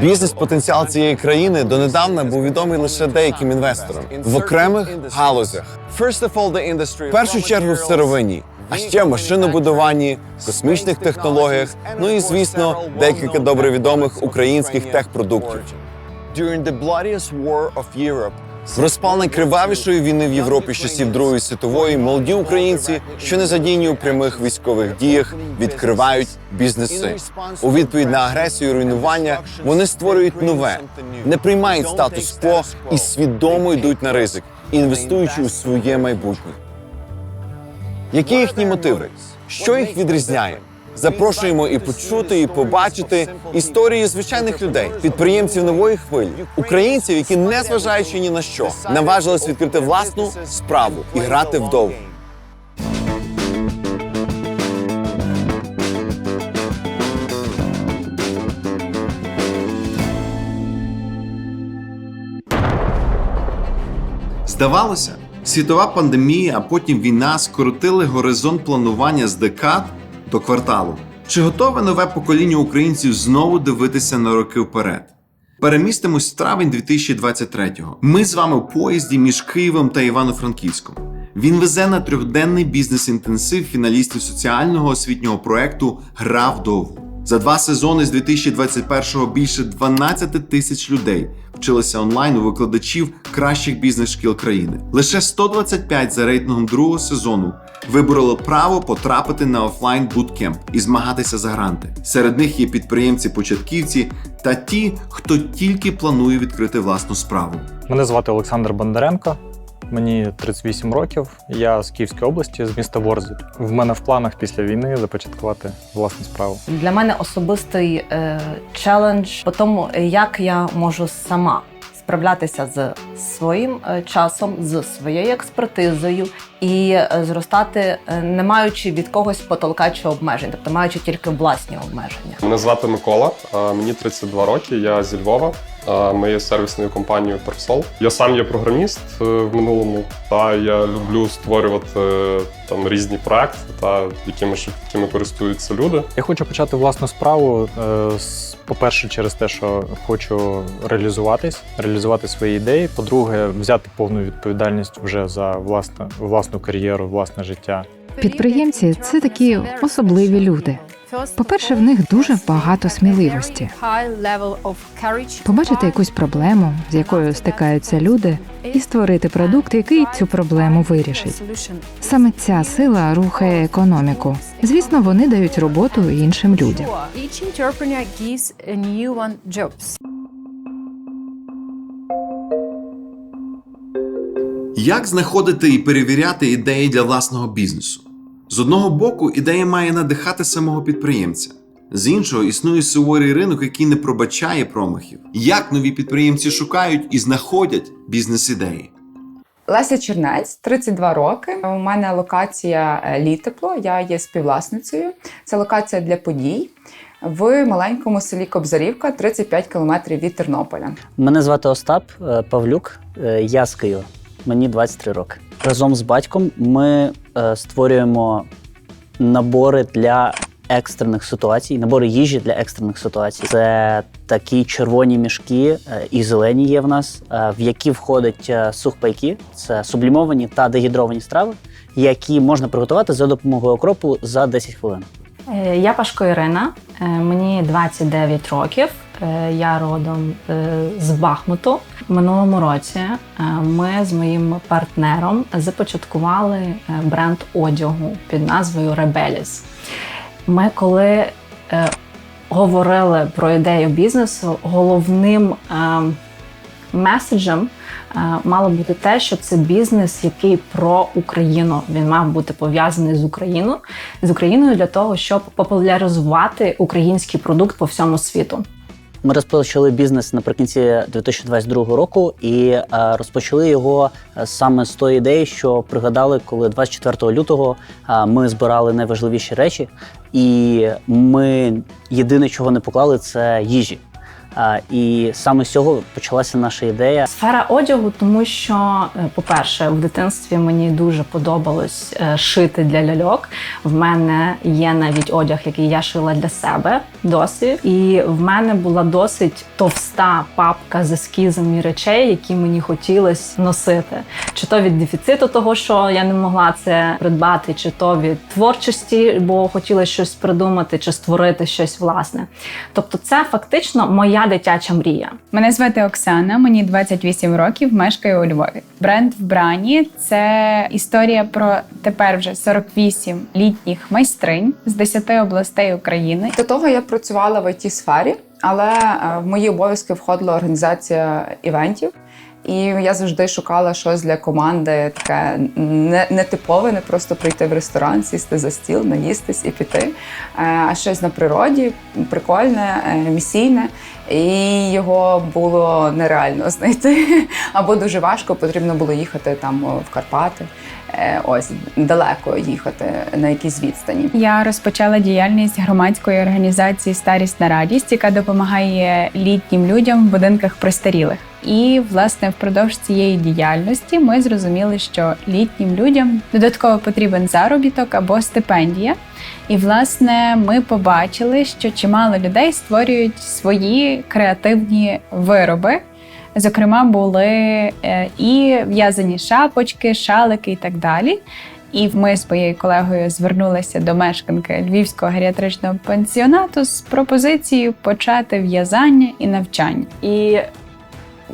Бізнес-потенціал цієї країни донедавна був відомий лише деяким інвесторам в окремих галузях. В першу чергу в сировині, а ще в машинобудуванні, космічних технологіях, ну і звісно, декілька добре відомих українських техпродуктів. Розпал найкривавішої війни в Європі з часів Другої світової молоді українці, що не задіяні у прямих військових діях, відкривають бізнеси. У відповідь на агресію і руйнування вони створюють нове, не приймають статус-кво і свідомо йдуть на ризик, інвестуючи у своє майбутнє. Які їхні мотиви? Що їх відрізняє? Запрошуємо і почути, і побачити історії звичайних людей, підприємців нової хвилі, українців, які, незважаючи ні на що, наважились відкрити власну справу і грати вдовго. Здавалося, світова пандемія, а потім війна скоротили горизонт планування з декад до кварталу. Чи готове нове покоління українців знову дивитися на роки вперед? Перемістимось в травень 2023-го. Ми з вами в поїзді між Києвом та Івано-Франківськом. Він везе на трьохденний бізнес-інтенсив фіналістів соціального освітнього проекту Гра вдовго. За два сезони з 2021-го більше 12 тисяч людей вчилися онлайн у викладачів кращих бізнес-шкіл країни. Лише 125 за рейтингом другого сезону вибороли право потрапити на офлайн буткемп і змагатися за гранти. Серед них є підприємці-початківці та ті, хто тільки планує відкрити власну справу. Мене звати Олександр Бондаренко. Мені 38 років. Я з Київської області, з міста Ворзель. В мене в планах після війни започаткувати власну справу. Для мене особистий е, челендж по тому, як я можу сама справлятися з своїм е, часом, з своєю експертизою і е, зростати, е, не маючи від когось потолка чи обмежень, тобто маючи тільки власні обмеження. Мене звати Микола, а, мені 32 роки, я зі Львова. Є сервісною компанією Persol. Я сам є програміст е, в минулому, та я люблю створювати е, там різні проекти, та якими ж- якими користуються люди. Я хочу почати власну справу. е, з- По-перше, через те, що хочу реалізуватись, реалізувати свої ідеї. По-друге, взяти повну відповідальність вже за власне, власну кар'єру, власне життя. Підприємці це такі особливі люди. По-перше, в них дуже багато сміливості. Побачити якусь проблему, з якою стикаються люди, і створити продукт, який цю проблему вирішить. Саме ця сила рухає економіку. Звісно, вони дають роботу іншим людям. Як знаходити і перевіряти ідеї для власного бізнесу? З одного боку, ідея має надихати самого підприємця. З іншого існує суворий ринок, який не пробачає промахів. Як нові підприємці шукають і знаходять бізнес-ідеї? Леся Чернець, 32 роки. У мене локація е, Літепло. Я є співвласницею. Це локація для подій в маленькому селі Кобзарівка, 35 кілометрів від Тернополя. Мене звати Остап е, Павлюк, е, я з Києва. Мені 23 роки. Разом з батьком ми е, створюємо набори для екстрених ситуацій, набори їжі для екстрених ситуацій. Це такі червоні мішки е, і зелені є в нас, е, в які входять е, сухпайки, це сублімовані та дегідровані страви, які можна приготувати за допомогою окропу за 10 хвилин. Е, Я Пашко Ірина, е, мені 29 років. Е, Я родом е, з Бахмуту. Минулому році е, ми з моїм партнером започаткували бренд одягу під назвою Rebellis. Ми коли говорили про ідею бізнесу, головним меседжем мало бути те, що це бізнес, який про Україну. Він мав бути пов'язаний з Україною, з Україною для того, щоб популяризувати український продукт по всьому світу. Ми розпочали бізнес наприкінці 2022 року і е, розпочали його е, саме з тої ідеї, що пригадали, коли 24 лютого е, ми збирали найважливіші речі, і ми єдине, чого не поклали, це їжі. І саме з цього почалася наша ідея. Сфера одягу, тому що, е, по-перше, в дитинстві мені дуже подобалось е, шити для ляльок. В мене є навіть одяг, який я шила для себе досі. І в мене була досить товста папка з ескізами речей, які мені хотілося носити. Чи то від дефіциту того, що я не могла це придбати, чи то від творчості, бо хотіла щось придумати, чи створити щось власне. Тобто, це фактично моя дитяча мрія. Мене звати Оксана, мені 28 років, мешкаю у Львові. Бренд вбрані це історія про тепер вже 48 літніх майстринь з 10 областей України. До того я працювала в it сфері, але е, в мої обов'язки входила організація івентів. І я завжди шукала щось для команди таке не, нетипове, не просто прийти в ресторан, сісти за стіл, наїстись і піти. Е, А щось на природі, прикольне, е, місійне. І його було нереально знайти. Або дуже важко, потрібно було їхати там в Карпати. Е, Ось далеко їхати на якійсь відстані. Я розпочала діяльність громадської організації Старість на радість, яка допомагає літнім людям в будинках престарілих. І власне впродовж цієї діяльності ми зрозуміли, що літнім людям додатково потрібен заробіток або стипендія. І власне ми побачили, що чимало людей створюють свої креативні вироби. Зокрема, були е, і в'язані шапочки, шалики і так далі. І ми з моєю колегою звернулися до мешканки Львівського геріатричного пансіонату з пропозицією почати в'язання і навчання. І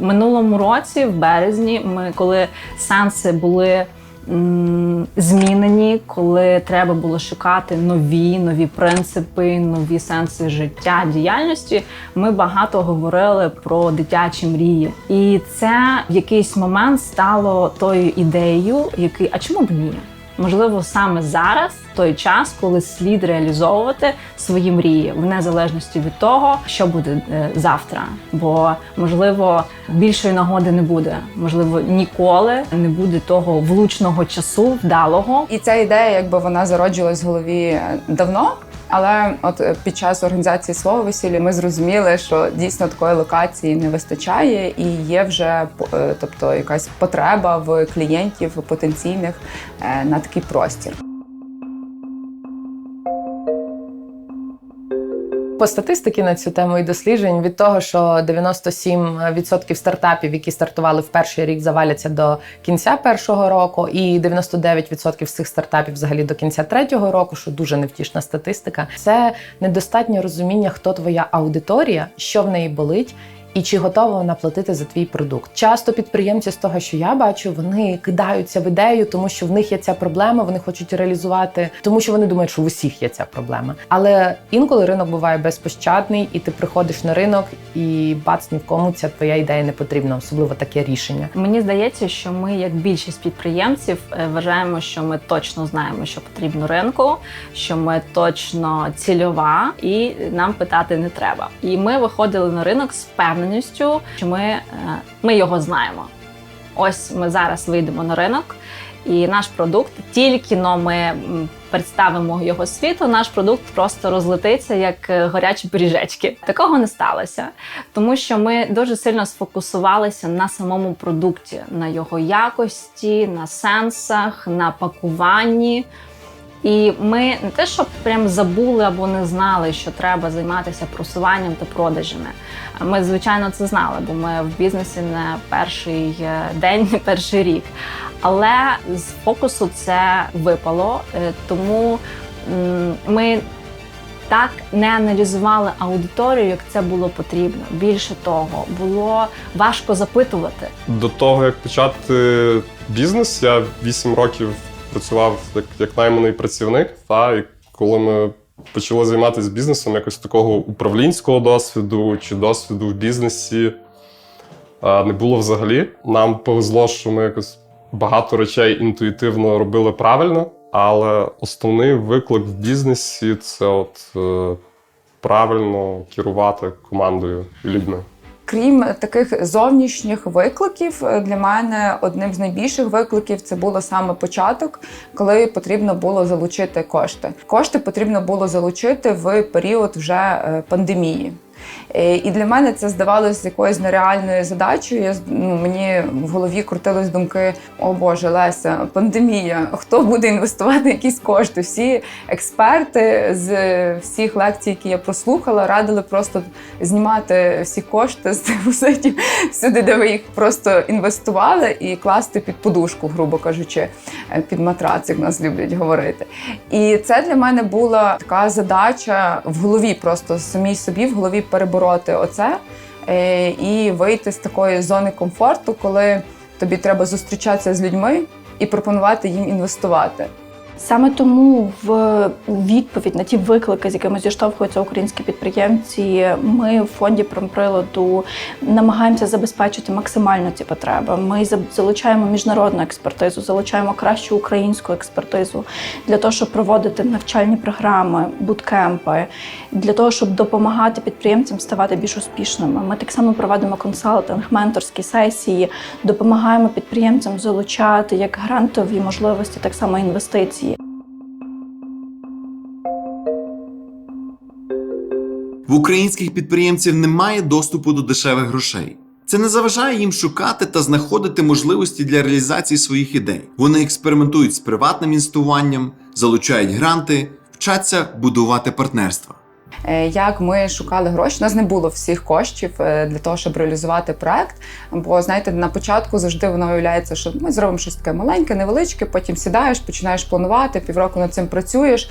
минулому році, в березні, ми коли сенси були змінені, коли треба було шукати нові, нові принципи, нові сенси життя, діяльності, ми багато говорили про дитячі мрії. І це в якийсь момент стало тою ідеєю, який, а чому б ні? Можливо, саме зараз той час, коли слід реалізовувати свої мрії, в незалежності від того, що буде е, завтра. Бо можливо більшої нагоди не буде. Можливо, ніколи не буде того влучного часу, вдалого. І ця ідея, якби вона зароджувалась в голові е, давно. Але от е, під час організації свого весілля ми зрозуміли, що дійсно такої локації не вистачає, і є вже е, тобто якась потреба в клієнтів потенційних е, на такий простір. По статистики на цю тему і досліджень від того, що 97% стартапів, які стартували в перший рік, заваляться до кінця першого року, і 99% з цих стартапів взагалі до кінця третього року, що дуже невтішна статистика. Це недостатнє розуміння, хто твоя аудиторія, що в неї болить. І чи готова вона платити за твій продукт? Часто підприємці з того, що я бачу, вони кидаються в ідею, тому що в них є ця проблема, вони хочуть реалізувати, тому що вони думають, що в усіх є ця проблема. Але інколи ринок буває безпощадний, і ти приходиш на ринок, і бац, ні в кому ця твоя ідея не потрібна, особливо таке рішення. Мені здається, що ми, як більшість підприємців, е, вважаємо, що ми точно знаємо, що потрібно ринку, що ми точно цільова, і нам питати не треба. І ми виходили на ринок з певністю, що ми, е, ми його знаємо. Ось ми зараз вийдемо на ринок, і наш продукт тільки но ми представимо його світу, наш продукт просто розлетиться як е, горячі пиріжечки. Такого не сталося, тому що ми дуже сильно сфокусувалися на самому продукті, на його якості, на сенсах, на пакуванні. І ми не те, щоб прям забули або не знали, що треба займатися просуванням та продажами. Ми, звичайно, це знали, бо ми в бізнесі не перший е, день, не перший рік. Але з фокусу це випало, е, тому ми так не аналізували аудиторію, як це було потрібно. Більше того, було важко запитувати. До того, як почати бізнес, я 8 років працював як, як найманий працівник. Та, і коли ми почали займатися бізнесом, якось такого управлінського досвіду чи досвіду в бізнесі не було взагалі. Нам повезло, що ми якось багато речей інтуїтивно робили правильно, але основний виклик в бізнесі це от е, правильно керувати командою і людьми. Крім таких зовнішніх викликів, е, для мене одним з найбільших викликів це було саме початок, коли потрібно було залучити кошти. Кошти потрібно було залучити в період вже е, пандемії. Е, І для мене це здавалося якоюсь нереальною задачею. Я, ну, мені в голові крутились думки: о Боже, Леся, пандемія, хто буде інвестувати якісь кошти? Всі експерти з всіх лекцій, які я прослухала, радили просто знімати всі кошти з депозитів всюди, де ви їх просто інвестували, і класти під подушку, грубо кажучи, е, під матрац, як нас люблять говорити. І це для мене була така задача в голові, просто самій собі в голові перебороти оце е, і вийти з такої зони комфорту, коли тобі треба зустрічатися з людьми і пропонувати їм інвестувати. Саме тому в відповідь на ті виклики, з якими зіштовхуються українські підприємці, ми в фонді промприладу намагаємося забезпечити максимально ці потреби. Ми залучаємо міжнародну експертизу, залучаємо кращу українську експертизу для того, щоб проводити навчальні програми, буткемпи, для того, щоб допомагати підприємцям ставати більш успішними. Ми так само проводимо консалтинг, менторські сесії, допомагаємо підприємцям залучати як грантові можливості, так само інвестиції. В українських підприємців немає доступу до дешевих грошей. Це не заважає їм шукати та знаходити можливості для реалізації своїх ідей. Вони експериментують з приватним інвестуванням, залучають гранти, вчаться будувати партнерства. Е, Як ми шукали гроші, у нас не було всіх коштів е, для того, щоб реалізувати проект. Бо знаєте, на початку завжди воно уявляється, що ми зробимо щось таке маленьке, невеличке, потім сідаєш, починаєш планувати, півроку над цим працюєш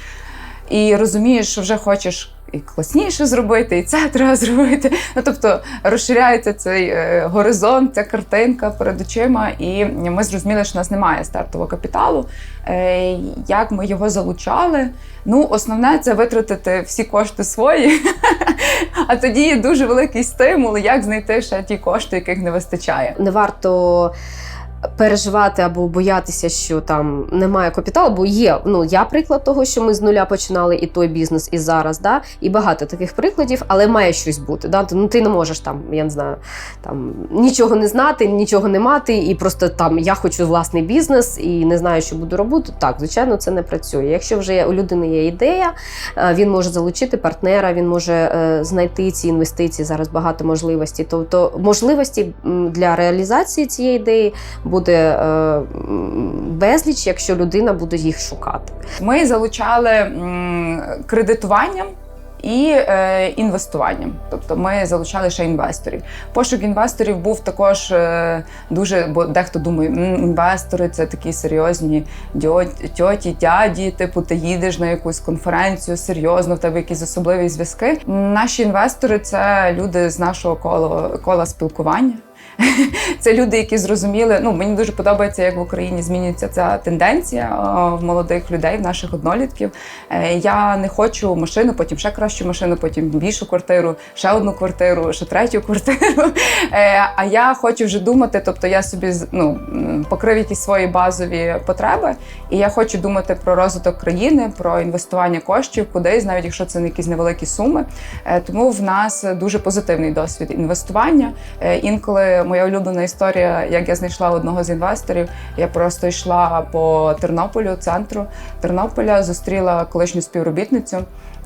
і розумієш, що вже хочеш і класніше зробити, і це треба зробити. Ну тобто розширяється цей е, горизонт, ця картинка перед очима, і ми зрозуміли, що у нас немає стартового капіталу. Е, Як ми його залучали? Ну, основне це витратити всі кошти свої. А тоді є дуже великий стимул, як знайти ще ті кошти, яких не вистачає. не варто переживати або боятися, що там немає капіталу, бо є. Ну я приклад того, що ми з нуля починали і той бізнес, і зараз, да, і багато таких прикладів, але має щось бути. Да? Ну ти не можеш там, я не знаю, там нічого не знати, нічого не мати, і просто там я хочу власний бізнес і не знаю, що буду робити. Так, звичайно, це не працює. Якщо вже у людини є ідея, е, він може залучити партнера, він може е, знайти ці інвестиції. Зараз багато можливостей. Тобто можливості для реалізації цієї ідеї буде е, безліч, якщо людина буде їх шукати. Ми залучали кредитуванням. І е, інвестуванням, тобто ми залучали ще інвесторів. Пошук інвесторів був також е, дуже, бо дехто думає, інвестори це такі серйозні тьоті, дяді. Типу, ти їдеш на якусь конференцію, серйозно, в тебе якісь особливі зв'язки. Наші інвестори це люди з нашого кола, кола спілкування. Це люди, які зрозуміли. Ну мені дуже подобається, як в Україні змінюється ця тенденція е, в молодих людей, в наших однолітків. Е, Я не хочу машину, потім ще кращу машину, потім більшу квартиру, ще одну квартиру, ще третю квартиру. Е, А я хочу вже думати, тобто я собі ну, покрив якісь свої базові потреби, і я хочу думати про розвиток країни, про інвестування коштів кудись, навіть якщо це не якісь невеликі суми. Тому в нас дуже позитивний досвід інвестування. Інколи моя улюблена історія, як я знайшла одного з інвесторів. Я просто йшла по Тернополю, центру Тернополя, зустріла колишню співробітницю.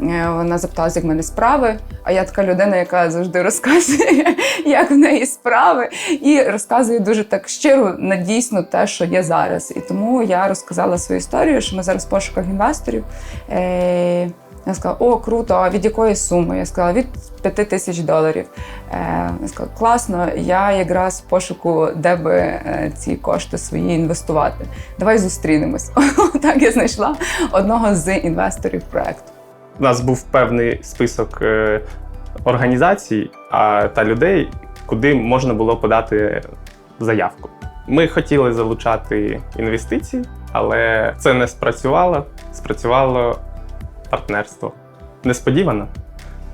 Е, Вона запиталася, як в мене справи. А я така людина, яка завжди розказує, як в неї справи, і розказує дуже так щиро на дійсно те, що є зараз. І тому я розказала свою історію, що ми зараз в пошуках інвесторів. Я сказала, о, круто, а від якої суми? Я сказала, від 5 тисяч доларів. Е, Я сказала, класно, я якраз пошуку, де би е, ці кошти свої інвестувати. Давай зустрінемось. Так я знайшла одного з інвесторів проекту. У нас був певний список е, організацій та людей, куди можна було подати заявку. Ми хотіли залучати інвестиції, але це не спрацювало. Спрацювало партнерство. Несподівано.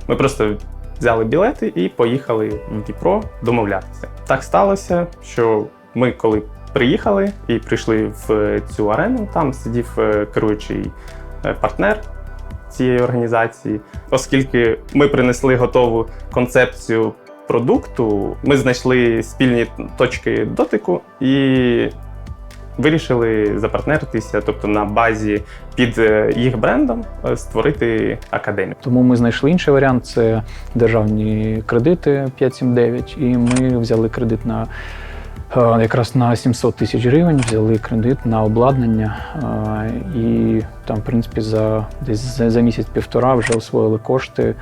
Ми просто взяли білети і поїхали в Дніпро домовлятися. Так сталося, що ми, коли приїхали і прийшли в цю арену, там сидів е, керуючий е, партнер цієї організації, оскільки ми принесли готову концепцію продукту, ми знайшли спільні точки дотику, і вирішили запартнеритися, тобто на базі під е, їх брендом е, створити академію. Тому ми знайшли інший варіант це державні кредити 579, і ми взяли кредит на е, якраз на 700 тисяч гривень, взяли кредит на обладнання. І там, в принципі, за десь за, місяць-півтора вже освоїли кошти,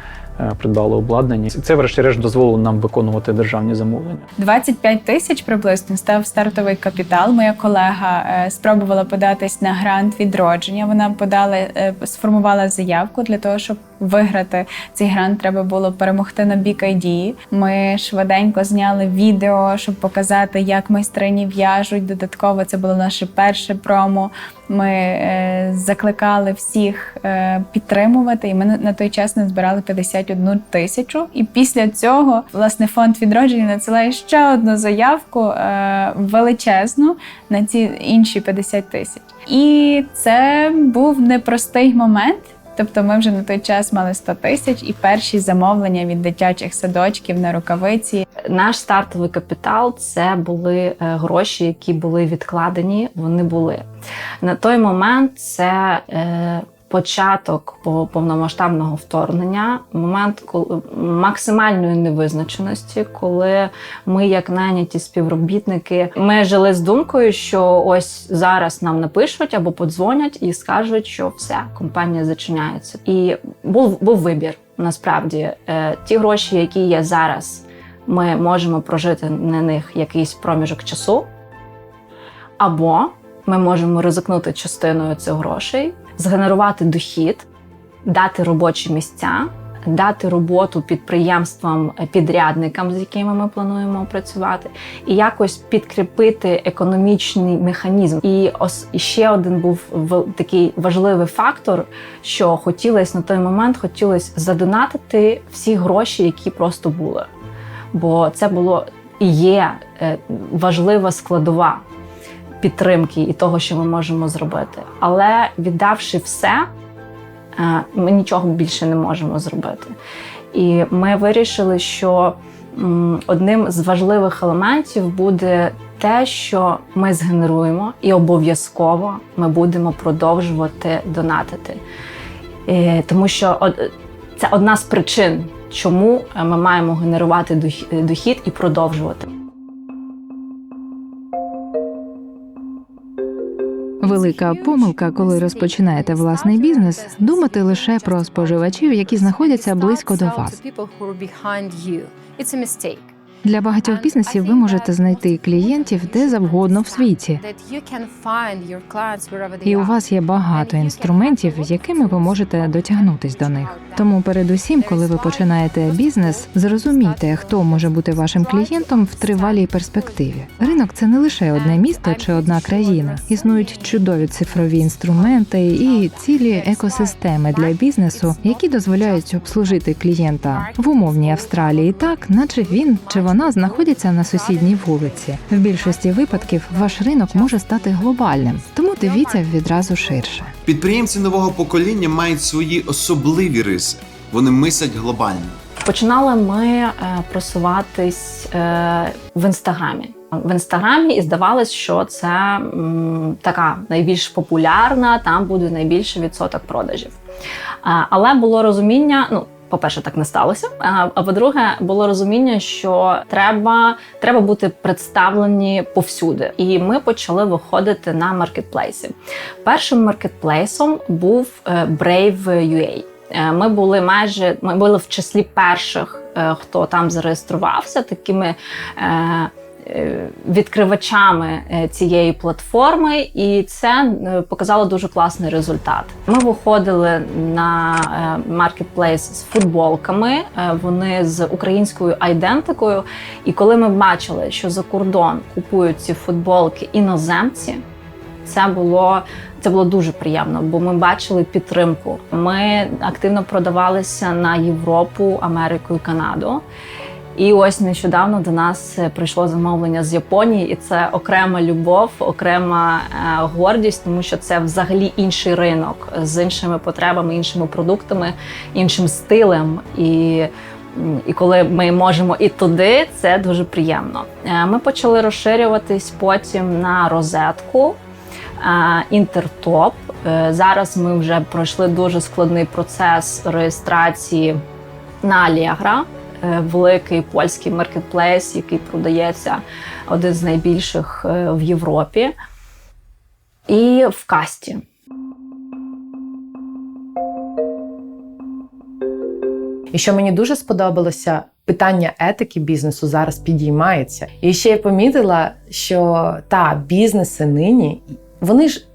придбали обладнання. Це, врешті-решт, дозволило нам виконувати державні замовлення. 25 тисяч приблизно став стартовий капітал. Моя колега е, спробувала податись на грант відродження. Вона подала, е, сформувала заявку для того, щоб виграти цей грант. Треба було перемогти на бік ID. Ми швиденько зняли відео, щоб показати, як майстрині в'яжуть. Додатково це було наше перше промо. Ми е, закликали всіх е, підтримувати, і ми на, той час назбирали 51 тисячу. І після цього власне фонд відродження надсилає ще одну заявку е, величезну на ці інші 50 тисяч. І це був непростий момент. Тобто ми вже на той час мали 100 тисяч і перші замовлення від дитячих садочків на рукавиці. Наш стартовий капітал це були е, гроші, які були відкладені. Вони були на той момент. Це е, початок повномасштабного вторгнення, момент коли максимальної невизначеності, коли ми, як найняті співробітники, ми жили з думкою, що ось зараз нам напишуть або подзвонять і скажуть, що все, компанія зачиняється. І був, був вибір. Насправді, Е, ті гроші, які є зараз, ми можемо прожити на них якийсь проміжок часу, або ми можемо ризикнути частиною цих грошей, згенерувати дохід, дати робочі місця, дати роботу підприємствам, е, підрядникам, з якими ми плануємо працювати, і якось підкріпити економічний механізм. І ос і ще один був такий важливий фактор, що хотілося на той момент хотілося задонатити всі гроші, які просто були. Бо це було і є е, важлива складова підтримки і того, що ми можемо зробити. Але віддавши все, е, ми нічого більше не можемо зробити. І ми вирішили, що одним з важливих елементів буде те, що ми згенеруємо, і обов'язково ми будемо продовжувати донатити. Е, Тому що це одна з причин, чому е, ми маємо генерувати дохід і продовжувати. Велика помилка, коли розпочинаєте власний бізнес, думати лише про споживачів, які знаходяться близько до вас. Для багатьох бізнесів ви можете знайти клієнтів де завгодно в світі. І у вас є багато інструментів, якими ви можете дотягнутись до них. Тому, передусім, коли ви починаєте бізнес, зрозумійте, хто може бути вашим клієнтом в тривалій перспективі. Ринок це не лише одне місто чи одна країна. Існують чудові цифрові інструменти і цілі екосистеми для бізнесу, які дозволяють обслужити клієнта в умовній Австралії так, наче він чи вона знаходяться на сусідній вулиці. В більшості випадків ваш ринок може стати глобальним, тому дивіться відразу ширше. Підприємці нового покоління мають свої особливі риси. Вони мислять глобально. Починали ми е, просуватись е, в інстаграмі. В інстаграмі і здавалось, що це м, така найбільш популярна, там буде найбільший відсоток продажів. Але було розуміння, ну. По-перше, так не сталося. А, а по-друге, було розуміння, що треба, треба бути представлені повсюди. І ми почали виходити на маркетплейси. Першим маркетплейсом був е, Brave.ua. Е, Ми були майже ми були в числі перших, е, хто там зареєструвався, такими відкривачами е, цієї платформи, і це е, показало дуже класний результат. Ми виходили на е, маркетплейс з футболками, е, вони з українською айдентикою. І коли ми бачили, що за кордон купують ці футболки іноземці. Це було це було дуже приємно, бо ми бачили підтримку. Ми активно продавалися на Європу, Америку і Канаду. І ось нещодавно до нас е, прийшло замовлення з Японії, і це окрема любов, окрема е, гордість, тому що це взагалі інший ринок з іншими потребами, іншими продуктами, іншим стилем. І і коли ми можемо і туди, це дуже приємно. Е, Ми почали розширюватись потім на розетку. Інтертоп. Зараз ми вже пройшли дуже складний процес реєстрації на Allegro. Е, великий польський маркетплейс, який продається один з найбільших е, в Європі. І в касті. І що мені дуже сподобалося, питання етики бізнесу зараз підіймається. І ще я помітила, що та бізнеси нині вони ж.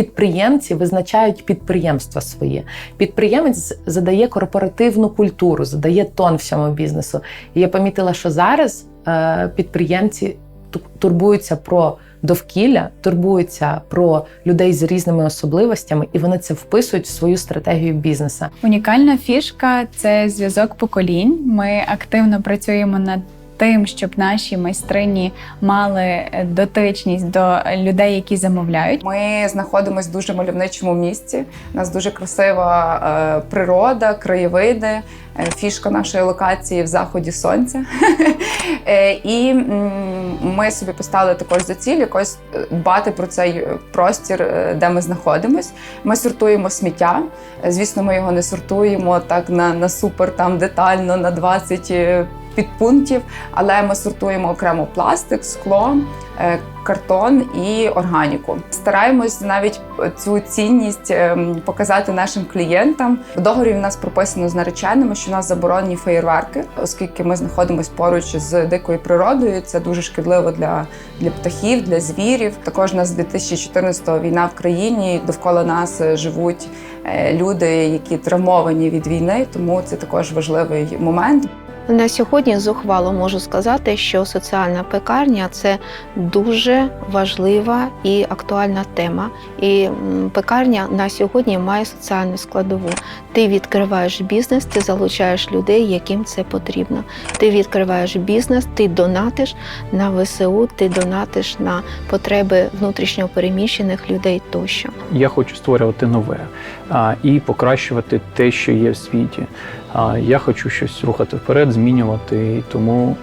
Підприємці визначають підприємства своє. Підприємець задає корпоративну культуру, задає тон всьому бізнесу. І я помітила, що зараз е, підприємці турбуються про довкілля, турбуються про людей з різними особливостями, і вони це вписують в свою стратегію бізнесу. Унікальна фішка це зв'язок поколінь. Ми активно працюємо над тим, щоб наші майстрині мали дотичність до людей, які замовляють. Ми знаходимося в дуже мальовничому місці. У нас дуже красива е, природа, краєвиди. Е, Фішка нашої локації в заході сонця. Е, І ми собі поставили також за ціль якось е, дбати про цей простір, де ми знаходимось. Ми сортуємо сміття. Звісно, ми його не сортуємо так на, на супер там детально, на 20 е, підпунктів, але ми сортуємо окремо пластик, скло, картон і органіку. Стараємось навіть цю цінність ем, показати нашим клієнтам. В договорі в нас прописано з нареченими, що у нас заборонені феєрверки, оскільки ми знаходимося поруч з дикою природою. Це дуже шкідливо для, для птахів, для звірів. Також у нас з 2014-го війна в країні. Довкола нас е, живуть е, люди, які травмовані від війни, тому це також важливий момент. На сьогодні зухвало можу сказати, що соціальна пекарня це дуже важлива і актуальна тема. І пекарня на сьогодні має соціальну складову. Ти відкриваєш бізнес, ти залучаєш людей, яким це потрібно. Ти відкриваєш бізнес, ти донатиш на ВСУ, ти донатиш на потреби внутрішньо переміщених людей тощо. Я хочу створювати нове і покращувати те, що є в світі. А, я хочу щось рухати вперед, змінювати. І тому,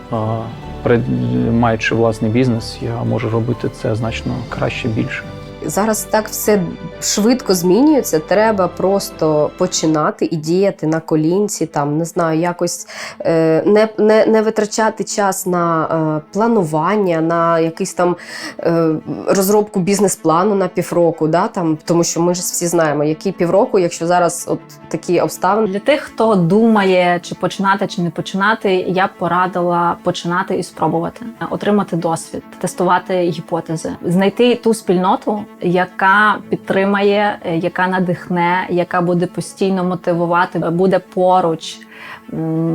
маючи власний бізнес, я можу робити це значно краще, більше. Зараз так все швидко змінюється. Треба просто починати і діяти на колінці, там не знаю, якось е, не, не, не витрачати час на е, планування, на якийсь там е, розробку бізнес-плану на півроку. Да, там, тому що ми ж всі знаємо, які півроку, якщо зараз от такі обставини. Для тих, хто думає, чи починати, чи не починати, я б порадила починати і спробувати, отримати досвід, тестувати гіпотези, знайти ту спільноту, яка підтримає, е, яка надихне, яка буде постійно мотивувати, буде поруч.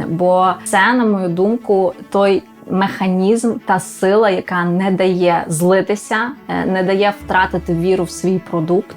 Бо це, на мою думку, той. Механізм та сила, яка не дає злитися, е, не дає втратити віру в свій продукт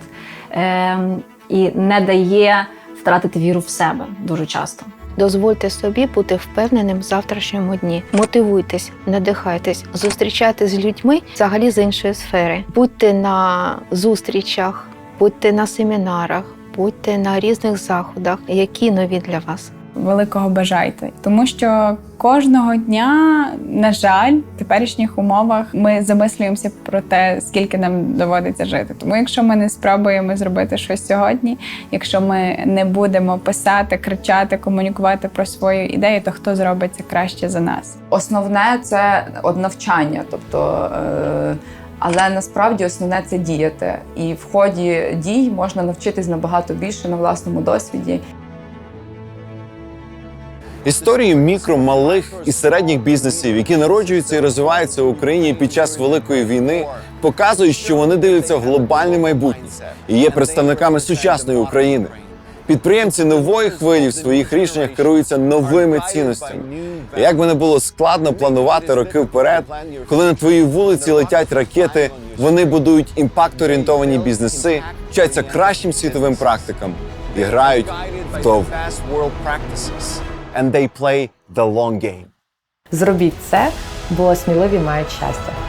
ем, і не дає втратити віру в себе дуже часто. Дозвольте собі бути впевненим в завтрашньому дні. Мотивуйтесь, надихайтесь, зустрічайтесь з людьми взагалі з іншої сфери. Будьте на зустрічах, будьте на семінарах, будьте на різних заходах, які нові для вас. Великого бажайте, тому що кожного дня, на жаль, в теперішніх умовах ми замислюємося про те, скільки нам доводиться жити. Тому, якщо ми не спробуємо зробити щось сьогодні, якщо ми не будемо писати, кричати, комунікувати про свою ідею, то хто зробить це краще за нас? Основне це от навчання, тобто. Е- але насправді основне це діяти, і в ході дій можна навчитись набагато більше на власному досвіді. Історії мікро, малих і середніх бізнесів, які народжуються і розвиваються в Україні під час великої війни, показують, що вони дивляться в глобальне майбутнє і є представниками сучасної України. Підприємці нової хвилі в своїх рішеннях керуються новими цінностями. І як би не було складно планувати роки вперед, коли на твоїй вулиці летять ракети, вони будують імпакт-орієнтовані бізнеси, вчаться кращим світовим практикам і грають в довго. And they play the long game. Зробіть це, бо сміливі мають щастя.